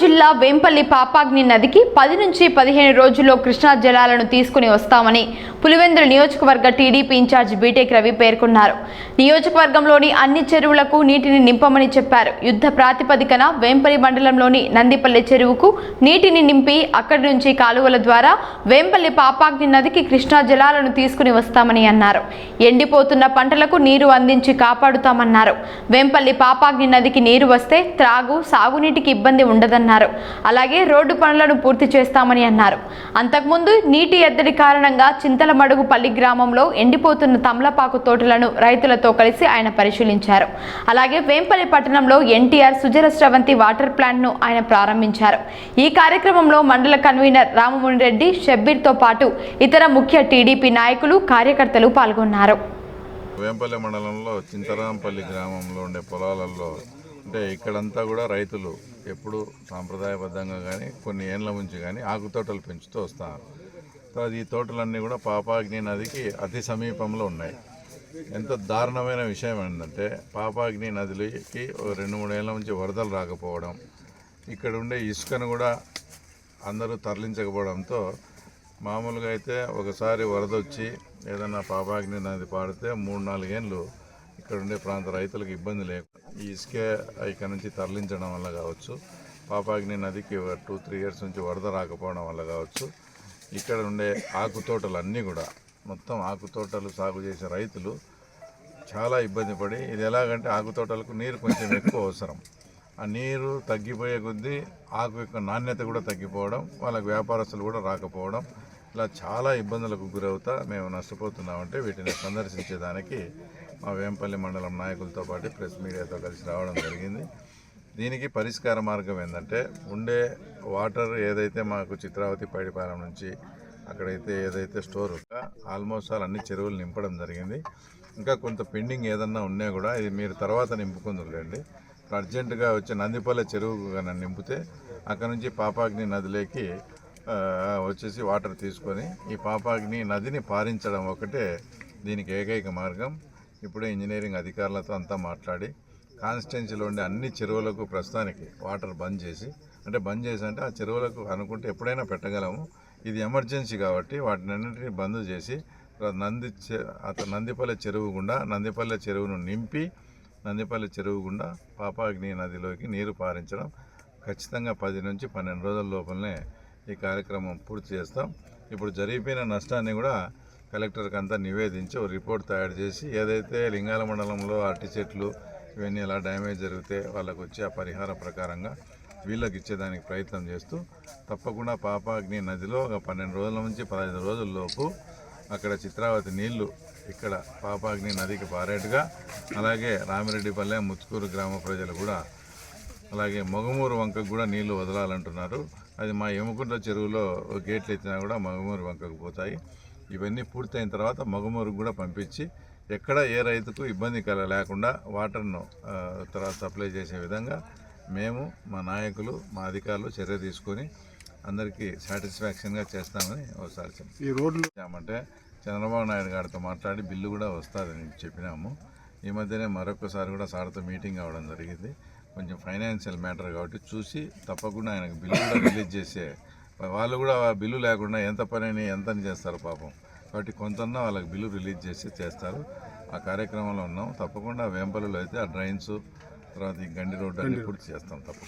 జిల్లా వేంపల్లి పాపాగ్ని నదికి పది నుంచి పదిహేను రోజుల్లో కృష్ణా జలాలను తీసుకుని వస్తామని పులివెందుల నియోజకవర్గ టీడీపీ ఇన్ఛార్జ్ బీటెక్ రవి పేర్కొన్నారు. నియోజకవర్గంలోని అన్ని చెరువులకు నీటిని నింపమని చెప్పారు. యుద్ధ ప్రాతిపదికన వేంపల్లి మండలంలోని నందిపల్లి చెరువుకు నీటిని నింపి అక్కడి నుంచి కాలువల ద్వారా వేంపల్లి పాపాగ్ని నదికి కృష్ణా జలాలను తీసుకుని వస్తామని అన్నారు. ఎండిపోతున్న పంటలకు నీరు అందించి కాపాడుతామన్నారు. వేంపల్లి పాపాగ్ని నదికి నీరు వస్తే త్రాగు సాగునీటికి ఇబ్బంది ఉండదన్నారు. అలాగే రోడ్డు పనులను పూర్తి చేస్తామని అన్నారు. అంతకుముందు నీటి ఎద్దడి కారణంగా చింతల పల్లి గ్రామంలో ఎండిపోతున్న తమలపాకు తోటలను రైతులతో కలిసి ఆయన పరిశీలించారు. అలాగే వేంపల్లి పట్టణంలో ఎన్టీఆర్ సుజల స్రవంతి వాటర్ ప్లాంట్ను ఆయన ప్రారంభించారు. ఈ కార్యక్రమంలో మండల కన్వీనర్ రామమునిరెడ్డి షబ్బీర్తో పాటు ఇతర ముఖ్య టీడీపీ నాయకులు కార్యకర్తలు పాల్గొన్నారు. వేంపల్లి మండలంలో చింతరాంపల్లి గ్రామంలో ఉండే పొలాలలో అంటే ఇక్కడంతా కూడా రైతులు ఎప్పుడు సాంప్రదాయబద్ధంగా కానీ కొన్ని ఏండ్ల నుంచి కానీ ఆకు తోటలు పెంచుతూ వస్తారు. అది ఈ తోటలన్నీ కూడా పాపాగ్ని నదికి అతి సమీపంలో ఉన్నాయి. ఎంత దారుణమైన విషయం ఏంటంటే పాపాగ్ని నదికి రెండు మూడు ఏళ్ళ నుంచి వరదలు రాకపోవడం ఇక్కడ ఉండే ఇసుకను కూడా అందరూ తరలించకపోవడంతో మామూలుగా అయితే ఒకసారి వరద వచ్చి ఏదన్నా పాపాగ్ని నది పాడితే మూడు నాలుగేళ్ళు ఇక్కడ ఉండే ప్రాంత రైతులకు ఇబ్బంది లేకుండా ఈ ఇసుకే ఇక్కడ నుంచి తరలించడం వల్ల కావచ్చు పాపాగ్ని నదికి టూ త్రీ ఇయర్స్ నుంచి వరద రాకపోవడం వల్ల కావచ్చు ఇక్కడ ఉండే ఆకు తోటలు అన్నీ కూడా మొత్తం ఆకు తోటలు సాగు చేసే రైతులు చాలా ఇబ్బంది పడి ఇది ఎలాగంటే ఆకు తోటలకు నీరు కొంచెం ఎక్కువ అవసరం. ఆ నీరు తగ్గిపోయే కొద్దీ ఆకు యొక్క నాణ్యత కూడా తగ్గిపోవడం వాళ్ళకి వ్యాపారస్తులు కూడా రాకపోవడం ఇలా చాలా ఇబ్బందులకు గురవుతా మేము నష్టపోతున్నామంటే వీటిని సందర్శించేదానికి మా వేంపల్లి మండలం నాయకులతో పాటు ప్రెస్ మీడియాతో కలిసి రావడం జరిగింది. దీనికి పరిష్కార మార్గం ఏంటంటే ఉండే వాటర్ ఏదైతే మాకు చిత్రావతి పైడిపాలెం నుంచి అక్కడైతే ఏదైతే స్టోర్ ఆల్మోస్ట్ ఆల్ అన్ని చెరువులు నింపడం జరిగింది. ఇంకా కొంత పెండింగ్ ఏదన్నా ఉన్నా కూడా ఇది మీరు తర్వాత నింపుకుందురులేండి. అర్జెంటుగా వచ్చే నందిపల్లె చెరువు నింపితే అక్కడ నుంచి పాపాగ్ని నదిలోకి వచ్చేసి వాటర్ తీసుకొని ఈ పాపాగ్ని నదిని పారించడం ఒకటే దీనికి ఏకైక మార్గం. ఇప్పుడే ఇంజనీరింగ్ అధికారులతో అంతా మాట్లాడి కాన్స్టిట్యున్సీలో ఉండే అన్ని చెరువులకు ప్రస్తుతానికి వాటర్ బంద్ చేసి అంటే బంద్ చేసి అంటే ఆ చెరువులకు అనుకుంటే ఎప్పుడైనా పెట్టగలము. ఇది ఎమర్జెన్సీ కాబట్టి వాటిని అన్నింటినీ బంద్ చేసి నంది చె- నందిపల్లె చెరువు గుండా నందిపల్లె చెరువును నింపి నందిపల్లె చెరువు గుండా పాపాగ్ని నదిలోకి నీరు పారించడం. ఖచ్చితంగా పది నుంచి పన్నెండు రోజుల లోపలనే ఈ కార్యక్రమం పూర్తి చేస్తాం. ఇప్పుడు జరిగిపోయిన నష్టాన్ని కూడా కలెక్టర్కి అంతా నివేదించి ఒక రిపోర్ట్ తయారు చేసి ఏదైతే లింగాల మండలంలో అరటి చెట్లు ఇవన్నీ ఎలా డ్యామేజ్ జరిగితే వాళ్ళకు వచ్చే ఆ పరిహార ప్రకారంగా వీళ్ళకి ఇచ్చేదానికి ప్రయత్నం చేస్తూ తప్పకుండా పాపాగ్ని నదిలో ఒక పన్నెండు రోజుల నుంచి పదహైదు రోజుల్లోపు అక్కడ చిత్రావతి నీళ్ళు ఇక్కడ పాపాగ్ని నదికి పారేట్టుగా అలాగే రామిరెడ్డిపల్లె ముత్తుకూరు గ్రామ ప్రజలు కూడా అలాగే మొగమూరు వంకకు కూడా నీళ్ళు వదలాలంటున్నారు. అది మా ఎముకుంట చెరువులో గేట్లు ఎత్తినా కూడా మగమూరు వంకకు పోతాయి. ఇవన్నీ పూర్తయిన తర్వాత మగమూరుకు కూడా పంపించి ఎక్కడ ఏ రైతుకు ఇబ్బంది కల లేకుండా వాటర్ను తర్వాత సప్లై చేసే విధంగా మేము మా నాయకులు మా అధికారులు చర్య తీసుకొని అందరికీ సాటిస్ఫాక్షన్గా చేస్తామని ఒకసారి. ఈ రోడ్లు చేశామంటే చంద్రబాబు నాయుడు గారితో మాట్లాడి బిల్లు కూడా వస్తుందని చెప్పినాము ఈ మధ్యనే మరొకసారి కూడా సార్తో మీటింగ్ అవ్వడం జరిగింది కొంచెం ఫైనాన్షియల్ మ్యాటర్ కాబట్టి చూసి తప్పకుండా ఆయనకు బిల్లు కూడా రిలీజ్ చేసే వాళ్ళు కూడా బిల్లు లేకుండా ఎంత పనిని ఎంతని చేస్తారు పాపం కాబట్టి కొంతన్నా వాళ్ళకి బిల్లు రిలీజ్ చేసి చేస్తారు. ఆ కార్యక్రమంలో ఉన్నాం. తప్పకుండా వేంపల్లిలో అయితే ఆ డ్రైన్స్ తర్వాత ఈ గండి రోడ్డు అన్ని పూర్తి చేస్తాం తప్పకుండా.